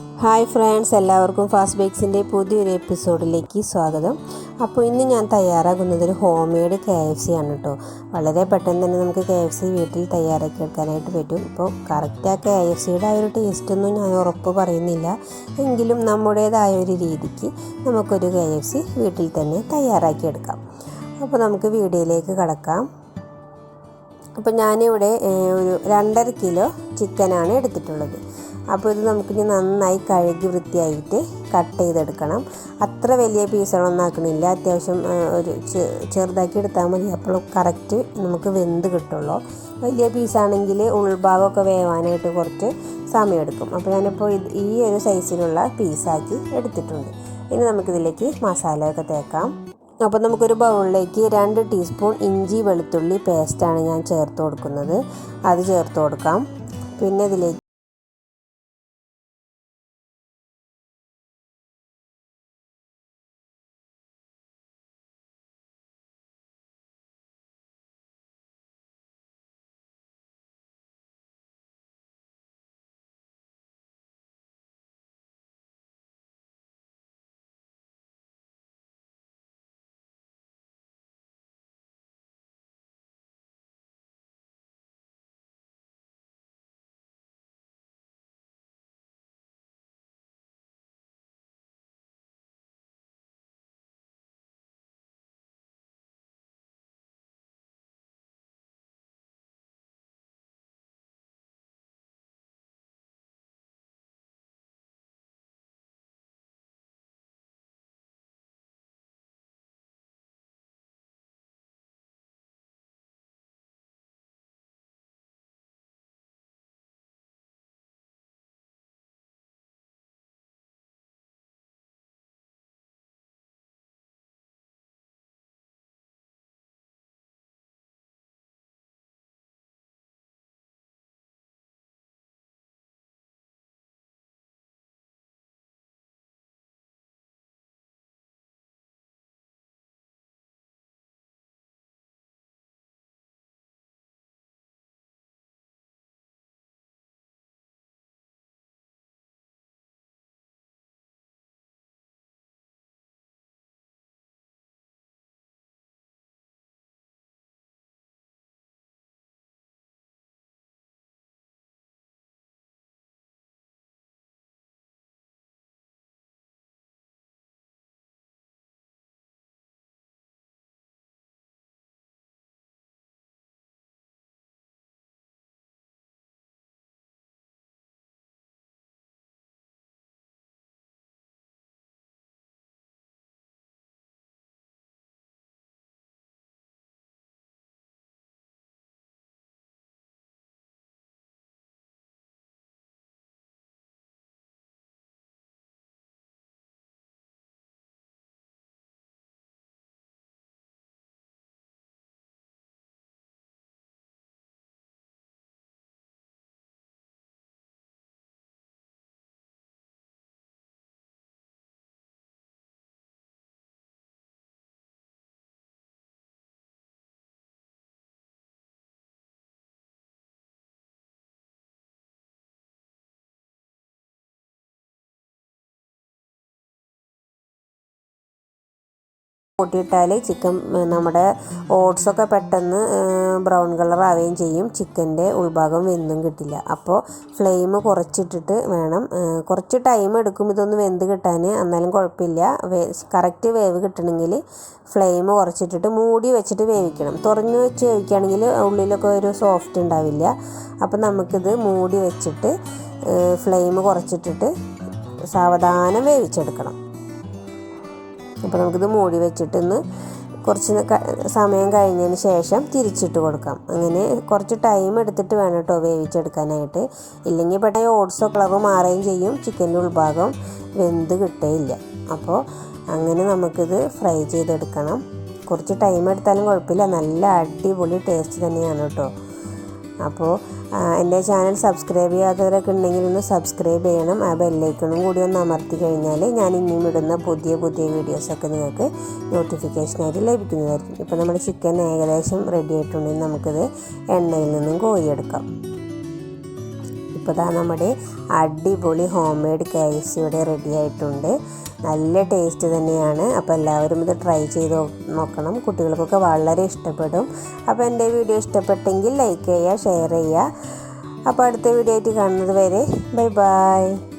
Hi friends എല്ലാവർക്കും fast ബേക്സിന്റെ പുതിയൊരു എപ്പിസോഡിലേക്ക് സ്വാഗതം. അപ്പോൾ ഇന്ന് ഞാൻ തയ്യാറാക്കുന്നത് ഒരു home made K F C ആണ് കേട്ടോ. വളരെ പെട്ടെന്ന് തന്നെ നമുക്ക് കെ എഫ് സി വീട്ടിൽ തയ്യാറാക്കി എടുക്കാനായിട്ട് പറ്റും. ഇപ്പോൾ കറക്റ്റ് ആ കെ എഫ് സിയുടെ ആ ഒരു ടേസ്റ്റൊന്നും ഞാൻ ഉറപ്പ് പറയുന്നില്ല. എങ്കിലും നമ്മുടേതായ ഒരു രീതിക്ക് നമുക്കൊരു കെ എഫ് സി വീട്ടിൽ തന്നെ തയ്യാറാക്കി എടുക്കാം. അപ്പോൾ നമുക്ക് വീഡിയോയിലേക്ക് കടക്കാം. അപ്പോൾ ഞാനിവിടെ ഒരു രണ്ടര കിലോ ചിക്കനാണ് എടുത്തിട്ടുള്ളത്. അപ്പോൾ ഇത് നമുക്കിനി നന്നായി കഴുകി വൃത്തിയായിട്ട് കട്ട് ചെയ്തെടുക്കണം. അത്ര വലിയ പീസുകളൊന്നും ആക്കണില്ല. അത്യാവശ്യം ഒരു ചെറുതാക്കി എടുത്താൽ മതി. അപ്പോൾ കറക്റ്റ് നമുക്ക് വെന്ത് കിട്ടുള്ളൂ. വലിയ പീസാണെങ്കിൽ ഉൾഭാഗമൊക്കെ വേവാനായിട്ട് കുറച്ച് സമയമെടുക്കും. അപ്പോൾ ഞാനിപ്പോൾ ഈ ഒരു സൈസിലുള്ള പീസാക്കി എടുത്തിട്ടുണ്ട്. ഇനി നമുക്കിതിലേക്ക് മസാലയൊക്കെ തേക്കാം. അപ്പോൾ നമുക്കൊരു ബൗളിലേക്ക് രണ്ട് ടീസ്പൂൺ ഇഞ്ചി വെളുത്തുള്ളി പേസ്റ്റാണ് ഞാൻ ചേർത്ത് കൊടുക്കുന്നത്. അത് ചേർത്ത് കൊടുക്കാം. പിന്നെ ഇതിലേക്ക് കൂട്ടിയിട്ടാൽ ചിക്കൻ നമ്മുടെ ഓട്സൊക്കെ പെട്ടെന്ന് ബ്രൗൺ കളർ ആവുകയും ചെയ്യും. ചിക്കന്റെ ഉൾഭാഗം വെന്തും കിട്ടില്ല. അപ്പോൾ ഫ്ലെയിം കുറച്ചിട്ടിട്ട് വേണം. കുറച്ച് ടൈം എടുക്കും ഇതൊന്ന് വെന്ത് കിട്ടാൻ എന്നാലും കുഴപ്പമില്ല. കറക്റ്റ് വേവ് കിട്ടണമെങ്കിൽ ഫ്ലെയിം കുറച്ചിട്ടിട്ട് മൂടി വെച്ചിട്ട് വേവിക്കണം. തുറന്ന് വെച്ച് വേവിക്കുകയാണെങ്കിൽ ഉള്ളിലൊക്കെ ഒരു സോഫ്റ്റ് ഉണ്ടാവില്ല. അപ്പോൾ നമുക്കിത് മൂടി വെച്ചിട്ട് ഫ്ലെയിം കുറച്ചിട്ടിട്ട് സാവധാനം വേവിച്ചെടുക്കണം. അപ്പോൾ നമുക്കിത് മൂടി വെച്ചിട്ടൊന്ന് കുറച്ച് സമയം കഴിഞ്ഞതിന് ശേഷം തിരിച്ചിട്ട് കൊടുക്കാം. അങ്ങനെ കുറച്ച് ടൈം എടുത്തിട്ട് വേണം കേട്ടോ വേവിച്ചെടുക്കാനായിട്ട്. ഇല്ലെങ്കിൽ പെട്ടെന്ന് ഓട്സോ കളറ് മാറുകയും ചെയ്യും. ചിക്കന്റെ ഉൾഭാഗം വെന്ത് കിട്ടുകയില്ല അപ്പോൾ അങ്ങനെ നമുക്കിത് ഫ്രൈ ചെയ്തെടുക്കണം. കുറച്ച് ടൈം എടുത്താലും കുഴപ്പമില്ല. നല്ല അടിപൊളി ടേസ്റ്റ് തന്നെയാണ് കേട്ടോ അപ്പോൾ എന്റെ ചാനൽ സബ്സ്ക്രൈബ് ചെയ്യാത്തവരൊക്കെ ഉണ്ടെങ്കിൽ ഒന്ന് സബ്സ്ക്രൈബ് ചെയ്യണം. ആ ബെല്ലൈക്കണും കൂടി ഒന്ന് അമർത്തി കഴിഞ്ഞാൽ ഞാൻ ഇനിയും ഇടുന്ന പുതിയ പുതിയ വീഡിയോസൊക്കെ നിങ്ങൾക്ക് നോട്ടിഫിക്കേഷനായിട്ട് ലഭിക്കുന്നതായിരിക്കും. ഇപ്പോൾ നമ്മുടെ ചിക്കൻ ഏകദേശം റെഡി ആയിട്ടുണ്ടെങ്കിൽ നമുക്കിത് എണ്ണയിൽ നിന്നും കോരിയെടുക്കാം. ഇപ്പോൾ ഇതാ നമ്മുടെ അടിപൊളി ഹോം മെയ്ഡ് കെ എഫ് ഇവിടെ റെഡി ആയിട്ടുണ്ട്. നല്ല ടേസ്റ്റ് തന്നെയാണ്. അപ്പോൾ എല്ലാവരും ഇത് ട്രൈ ചെയ്ത് നോക്കണം. കുട്ടികൾക്കൊക്കെ വളരെ ഇഷ്ടപ്പെടും. അപ്പോൾ എന്റെ വീഡിയോ ഇഷ്ടപ്പെട്ടെങ്കിൽ ലൈക്ക് ചെയ്യുക ഷെയർ ചെയ്യുക. അപ്പോൾ അടുത്ത വീഡിയോ ആയിട്ട് കാണുന്നത് വരെ ബൈ ബൈ